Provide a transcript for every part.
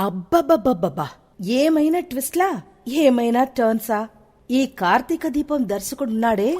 అబ్బబ్బబ్బబ్బబ్బా. ఏమైనా ట్విస్ట్లా? ఏమైనా టర్న్సా? ఈ కార్తీక దీపం దర్శకుడున్నాడే?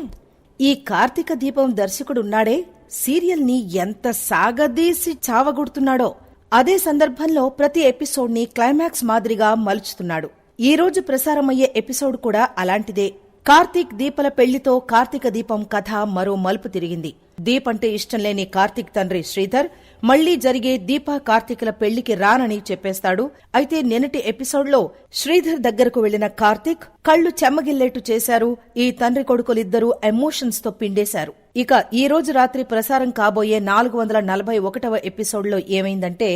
ఈ కార్తీక దీపం దర్శకుడున్నాడే? సీరియల్ని ఎంత సాగదీసి చావగొడుతున్నాడో. అదే సందర్భంలో ప్రతి ఎపిసోడ్ని క్లైమాక్స్ మాదిరిగా మలుచుతున్నాడు. ఈ రోజు ప్రసారమయ్యే ఎపిసోడ్ కూడా అలాంటిదే. కార్తీక్ దీపల పెళ్ళితో కార్తీక దీపం కథ మరో మలుపు తిరిగింది. దీప్ అంటే ఇష్టం లేని కార్తిక్ తండ్రి శ్రీధర్ మళ్ళీ జరిగే దీప కార్తీకుల పెళ్ళికి రానని చెప్పేస్తాడు. అయితే నిన్నటి ఎపిసోడ్లో శ్రీధర్ దగ్గరకు వెళ్ళిన కార్తీక్ కళ్ళు చెమ్మగిల్లేట్టు చేశారు. ఈ తండ్రి కొడుకులిద్దరూ ఎమోషన్స్తో పిండేశారు. ఇక ఈ రోజు రాత్రి ప్రసారం కాబోయే నాలుగు వందల నలభై ఒకటవ ఎపిసోడ్లో ఏమైందంటే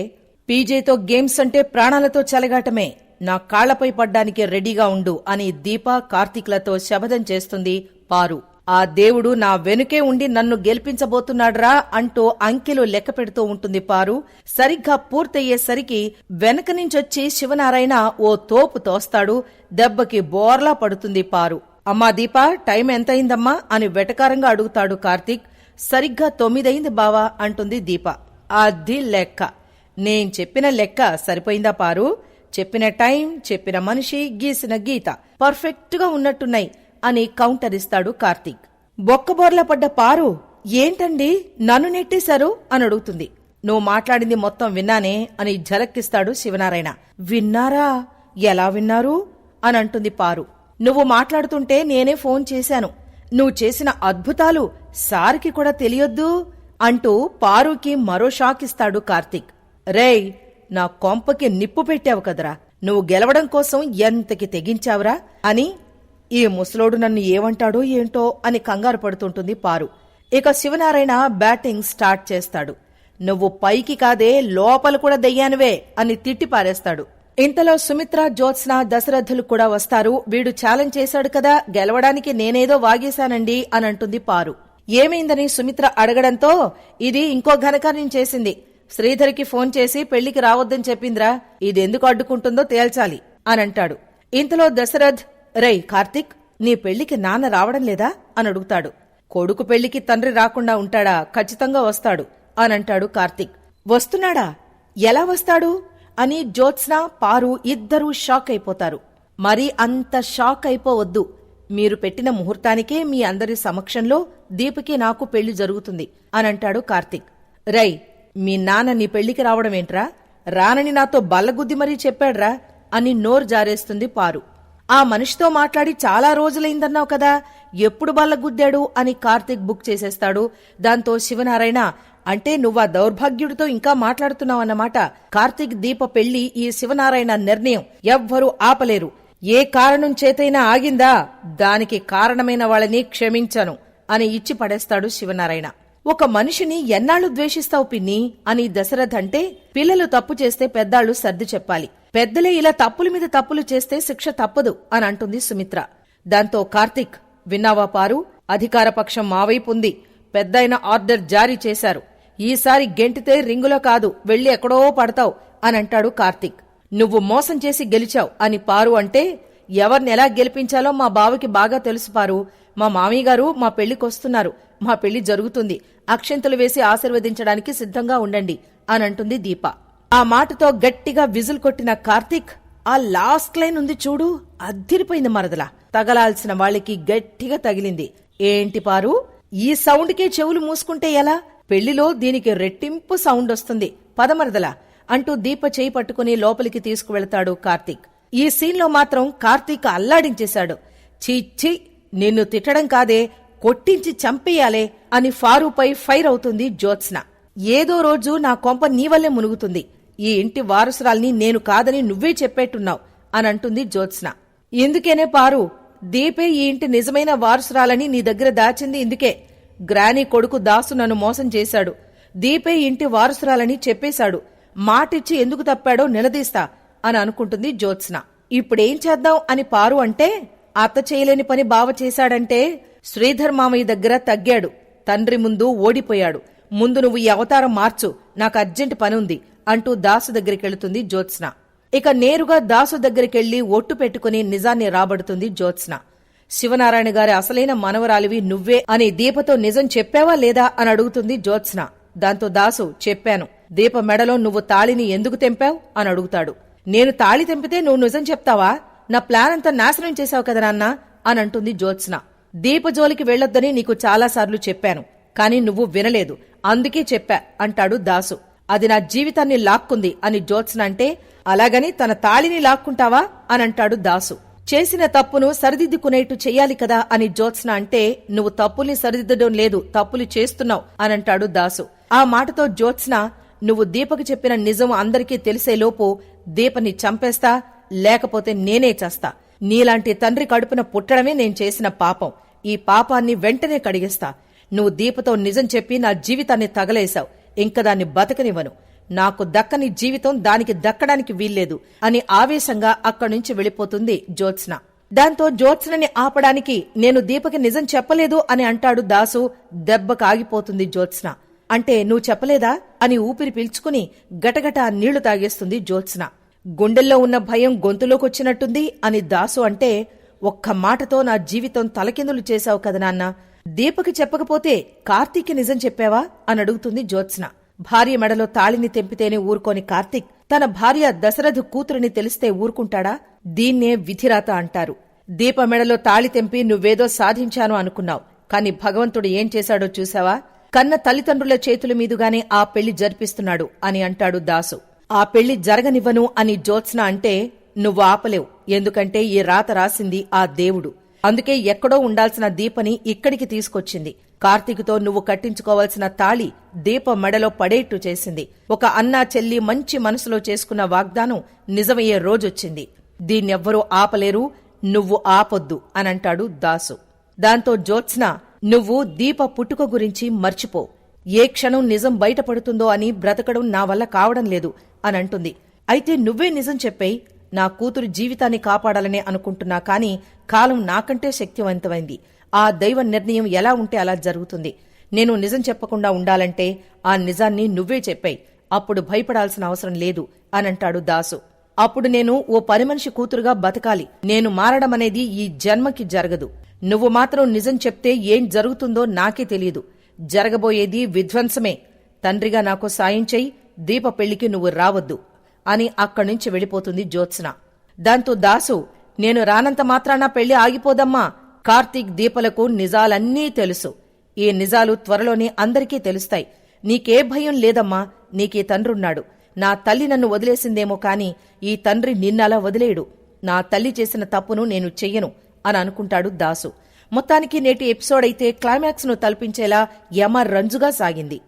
పీజేతో గేమ్స్ అంటే ప్రాణాలతో చెలగాటమే. నా కాళ్ళపై పడ్డానికి రెడీగా ఉండు అని దీప కార్తీక్లతో శపథం చేస్తుంది పారు. ఆ దేవుడు నా వెనుకే ఉండి నన్ను గెలిపించబోతున్నాడ్రా అంటూ అంకెలు లెక్క పెడుతూ ఉంటుంది పారు. సరిగ్గా పూర్తయ్యేసరికి వెనక నుంచొచ్చి శివనారాయణ ఓ తోపు తోస్తాడు. దెబ్బకి బోర్లా పడుతుంది పారు. అమ్మా దీప టైం ఎంతయిందమ్మా అని వెటకారంగా అడుగుతాడు కార్తీక్. సరిగ్గా తొమ్మిదయింది బావా అంటుంది దీప. అది లెక్క. నేను చెప్పిన లెక్క సరిపోయిందా పారు? చెప్పిన టైం చెప్పిన మనిషి గీసిన గీత. పర్ఫెక్ట్గా ఉన్నట్టున్నాయి. అని కౌంటర్ ఇస్తాడు కార్తీక్. బొక్కబోర్లా పడ్డ పారు ఏంటండి? నన్ను నెట్టేశారు? అని అడుగుతుంది. నువ్వు మాట్లాడింది మొత్తం విన్నానే? అని ఝలక్కిస్తాడు శివనారాయణ. విన్నారా? ఎలా విన్నారు? అని అంటుంది పారు. నువ్వు మాట్లాడుతుంటే నేనే ఫోన్ చేశాను. నువ్వు చేసిన అద్భుతాలు సారికి కూడా తెలియొద్దు? అంటూ పారుకి మరో షాక్ ఇస్తాడు కార్తీక్. రేయ్ నా కొంపకి నిప్పు పెట్టావు కదరా. నువ్వు గెలవడం కోసం ఎంతకి తెగించావురా? అని ఈ ముసలోడు నన్ను ఏమంటాడో ఏంటో అని కంగారు పడుతుంటుంది పారు. ఇక శివనారాయణ బ్యాటింగ్ స్టార్ట్ చేస్తాడు. నువ్వు పైకి కాదే లోపల కూడా దెయ్యానివే అని తిట్టి పారేస్తాడు. ఇంతలో సుమిత్ర జ్యోత్స్న దశరథులు కూడా వస్తారు. వీడు ఛాలెంజ్ చేశాడు కదా గెలవడానికి నేనేదో వాగేశానండి అని అంటుంది పారు. ఏమైందని సుమిత్ర అడగడంతో ఇది ఇంకో ఘనకార్యం చేసింది. శ్రీధర్కి ఫోన్ చేసి పెళ్ళికి రావద్దని చెప్పిందిరా. ఇదెందుకు అడ్డుకుంటుందో తేల్చాలి అని అంటాడు. ఇంతలో దశరథ్ రై కార్తిక్ నీ పెళ్ళికి నాన్న రావడం లేదా? అని అడుగుతాడు. కొడుకు పెళ్ళికి తండ్రి రాకుండా ఉంటాడా? ఖచ్చితంగా వస్తాడు అని అంటాడు కార్తిక్. వస్తున్నాడా? ఎలా వస్తాడు? అని జ్యోత్స్న పారు ఇద్దరూ షాక్ అయిపోతారు. మరీ అంత షాక్ అయిపోవద్దు. మీరు పెట్టిన ముహూర్తానికే మీ అందరి సమక్షంలో దీపకి నాకు పెళ్ళి జరుగుతుంది అని అంటాడు కార్తిక్. రై మీ నాన్న నీ పెళ్ళికి రావడమేంట్రా రానని నాతో బల్లగుద్ది మరీ చెప్పాడ్రా? అని నోరు జారేస్తుంది పారు. ఆ మనిషితో మాట్లాడి చాలా రోజులైందన్నావు కదా. ఎప్పుడు బల్లగుద్దాడు అని కార్తిక్ బుక్ చేసేస్తాడు. దాంతో శివనారాయణ అంటే నువ్వా దౌర్భాగ్యుడితో ఇంకా మాట్లాడుతున్నావన్నమాట కార్తిక్ దీప పెళ్ళి ఈ శివనారాయణ నిర్ణయం. ఎవ్వరూ ఆపలేరు. ఏ కారణం చేతైనా ఆగిందా? దానికి కారణమైన వాళ్ళని క్షమించను అని ఇచ్చి పడేస్తాడు శివనారాయణ. ఒక మనిషిని ఎన్నాళ్ళు ద్వేషిస్తావు పిన్ని? అని దశరథ్ అంటే పిల్లలు తప్పు చేస్తే పెద్దాళ్ళు సర్ది చెప్పాలి. పెద్దలే ఇలా తప్పుల మీద తప్పులు చేస్తే శిక్ష తప్పదు అని అంటుంది సుమిత్ర. దాంతో కార్తిక్ విన్నావా పారు? అధికారపక్షం మావైపుంది ఉంది. పెద్దయిన ఆర్డర్ జారీ చేశారు. ఈసారి గెంటితే రింగులో కాదు వెళ్ళి ఎక్కడో పడతావు అని అంటాడు కార్తిక్. నువ్వు మోసం చేసి గెలిచావు అని పారు అంటే ఎవరిని ఎలా గెలిపించాలో మా బావకి బాగా తెలుసు పారు. మా మామయ్య మా పెళ్ళికొస్తున్నారు మా పెళ్ళి జరుగుతుంది. అక్షంతలు వేసి ఆశీర్వదించడానికి సిద్ధంగా ఉండండి అని అంటుంది దీప. ఆ మాటతో గట్టిగా విజులు కొట్టిన కార్తిక్ ఆ లాస్ట్ లైన్ ఉంది చూడు అద్దిరిపోయింది మరదలా. తగలాల్సిన వాళ్ళకి గట్టిగా తగిలింది. ఏంటి పారు? ఈ సౌండ్కే చెవులు మూసుకుంటే ఎలా? పెళ్ళిలో దీనికి రెట్టింపు సౌండ్ వస్తుంది. పదమరదలా అంటూ దీప చేయి పట్టుకుని లోపలికి తీసుకువెళ్తాడు కార్తీక్. ఈ సీన్లో మాత్రం కార్తీక్ అల్లాడించేశాడు. చీచ్చి నిన్ను తిట్టడం కాదే. కొట్టించి చంపేయాలే అని ఫారూపై ఫైర్ అవుతుంది జ్యోత్స్న. ఏదో రోజు నా కొంప నీ వల్లే మునుగుతుంది. ఈ ఇంటి వారసురాల్ని నేను కాదని నువ్వే చెప్పేట్టున్నావు అని అంటుంది జ్యోత్స్న. ఎందుకేనే పారు? దీపే ఈ ఇంటి నిజమైన వారసురాలని నీ దగ్గర దాచింది ఇందుకే. గ్రానీ కొడుకు దాసు నన్ను మోసం చేశాడు. దీపే ఇంటి వారసురాలని చెప్పేశాడు. మాటిచ్చి ఎందుకు తప్పాడో నిలదీస్తా అని అనుకుంటుంది జ్యోత్స్న. ఇప్పుడేం చేద్దాం అని పారు అంటే అత్త చేయలేని పని బావ చేశాడంటే శ్రీధర్ మామయ్య దగ్గర తగ్గాడు. తండ్రి ముందు ఓడిపోయాడు. ముందు నువ్వు ఈ అవతారం మార్చు. నాకు అర్జెంట్ పని ఉంది అంటూ దాసు దగ్గరికెళ్తుంది జ్యోత్స్న. ఇక నేరుగా దాసు దగ్గరికెళ్ళి ఒట్టు పెట్టుకుని నిజాన్ని రాబడుతుంది జ్యోత్స్న. శివనారాయణ గారి అసలైన మనవరాలివి నువ్వే అని దీపతో నిజం చెప్పావా లేదా అని అడుగుతుంది జ్యోత్స్న. దాంతో దాసు చెప్పాను. దీప మెడలో నువ్వు తాళిని ఎందుకు తెంపావు? అని అడుగుతాడు. నేను తాళి తెంపితే నువ్వు నిజం చెప్తావా? నా ప్లాన్ అంతా నాశనం చేశావు కదా నాన్న? అని అంటుంది జ్యోత్స్న. దీపజోలికి వెళ్ళొద్దని నీకు చాలాసార్లు చెప్పాను కాని నువ్వు వినలేదు. అందుకే చెప్పా అంటాడు దాసు. అది నా జీవితాన్ని లాక్కుంది అని జ్యోత్స్న అంటే అలాగని తన తాళిని లాక్కుంటావా? అనంటాడు దాసు. చేసిన తప్పును సరిదిద్దుకునేట్టు చెయ్యాలి కదా అని జ్యోత్స్న అంటే నువ్వు తప్పుల్ని సరిదిద్దడం లేదు తప్పులు చేస్తున్నావు అనంటాడు దాసు. ఆ మాటతో జ్యోత్స్న నువ్వు దీపకు చెప్పిన నిజం అందరికీ తెలిసేలోపు దీపని చంపేస్తా లేకపోతే నేనే చేస్తా. నీలాంటి తండ్రి కడుపున పుట్టడమే నేను చేసిన పాపం. ఈ పాపాన్ని వెంటనే కడిగిస్తా. నువ్వు దీపతో నిజం చెప్పి నా జీవితాన్ని తగలేశావు. ఇంక దాన్ని బతకనివ్వను. నాకు దక్కని జీవితం దానికి దక్కడానికి వీల్లేదు అని ఆవేశంగా అక్కడి నుంచి వెళ్ళిపోతుంది జ్యోత్స్న. దాంతో జ్యోత్స్నని ఆపడానికి నేను దీపకి నిజం చెప్పలేదు అని అంటాడు దాసు. దెబ్బకు ఆగిపోతుంది జ్యోత్స్న. అంటే నువ్వు చెప్పలేదా? అని ఊపిరి పీల్చుకుని గటగట నీళ్ళు తాగేస్తుంది జ్యోత్స్న. గుండెల్లో ఉన్న భయం గొంతులోకొచ్చినట్టుంది అని దాసు అంటే ఒక్క మాటతో నా జీవితం తలకిందులు చేశావు కదా నాన్న. దీపకి చెప్పకపోతే కార్తీక్కి నిజం చెప్పావా? అని అడుగుతుంది జ్యోత్స్న. భార్య మెడలో తాళిని తెంపితేనే ఊరుకోని కార్తీక్ తన భార్య దశరథు కూతురిని తెలిస్తే ఊరుకుంటాడా? దీన్నే విధిరాత అంటారు. దీప మెడలో తాళి తెంపి నువ్వేదో సాధించాను అనుకున్నావు. కాని భగవంతుడు ఏం చేశాడో చూసావా కన్న తల్లిదండ్రుల చేతుల మీదుగానే ఆ పెళ్ళి జరిపిస్తున్నాడు అని అంటాడు దాసు. ఆ పెళ్ళి జరగనివ్వను అని జ్యోత్స్న అంటే నువ్వు ఆపలేవు ఎందుకంటే ఈ రాత రాసింది ఆ దేవుడు. అందుకే ఎక్కడో ఉండాల్సిన దీపని ఇక్కడికి తీసుకొచ్చింది. కార్తీక్తో నువ్వు కట్టించుకోవాల్సిన తాళి దీప మెడలో పడేట్టు చేసింది. ఒక అన్నా చెల్లి మంచి మనసులో చేసుకున్న వాగ్దానం నిజమయ్యే రోజొచ్చింది. దీన్నెవ్వరూ ఆపలేరు నువ్వు ఆపొద్దు అనంటాడు దాసు. దాంతో జ్యోత్స్న నువ్వు దీప పుట్టుక గురించి మర్చిపో. ఏ క్షణం నిజం బయటపడుతుందో అని బ్రతకడం నా వల్ల కావడం లేదు అని అంటుంది అయితే నువ్వే నిజం చెప్పేయి నా కూతురు జీవితాన్ని కాపాడాలనే అనుకుంటున్నా కాని కాలం నాకంటే శక్తివంతమైంది. ఆ దైవ నిర్ణయం ఎలా ఉంటే అలా జరుగుతుంది. నేను నిజం చెప్పకుండా ఉండాలంటే ఆ నిజాన్ని నువ్వే చెప్పాయి. అప్పుడు భయపడాల్సిన అవసరం లేదు అనంటాడు దాసు. అప్పుడు నేను ఓ పనిమనిషి కూతురుగా బతకాలి. నేను మారడమనేది ఈ జన్మకి జరగదు. నువ్వు మాత్రం నిజం చెప్తే ఏం జరుగుతుందో నాకే తెలియదు. జరగబోయేది విధ్వంసమే. తండ్రిగా నాకు సాయం చెయ్యి దీప పెళ్ళికి నువ్వు రావద్దు. అని అక్కడి నుంచి వెళ్ళిపోతుంది జ్యోత్స్న. దాంతో దాసు నేను రానంత మాత్రాన పెళ్ళి ఆగిపోదమ్మా. కార్తీక్ దీపలకు నిజాలన్నీ తెలుసు. ఈ నిజాలు త్వరలోనే అందరికీ తెలుస్తాయి. నీకే భయం లేదమ్మా నీకీ తండ్రున్నాడు. నా తల్లి నన్ను వదిలేసిందేమో కాని ఈ తండ్రి నిన్నలా వదిలేయడు నా తల్లి చేసిన తప్పును నేను చెయ్యను అని అనుకుంటాడు దాసు. మొత్తానికి నేటి ఎపిసోడ్ అయితే క్లైమాక్స్ను తలపించేలా యమ రంజుగా సాగింది.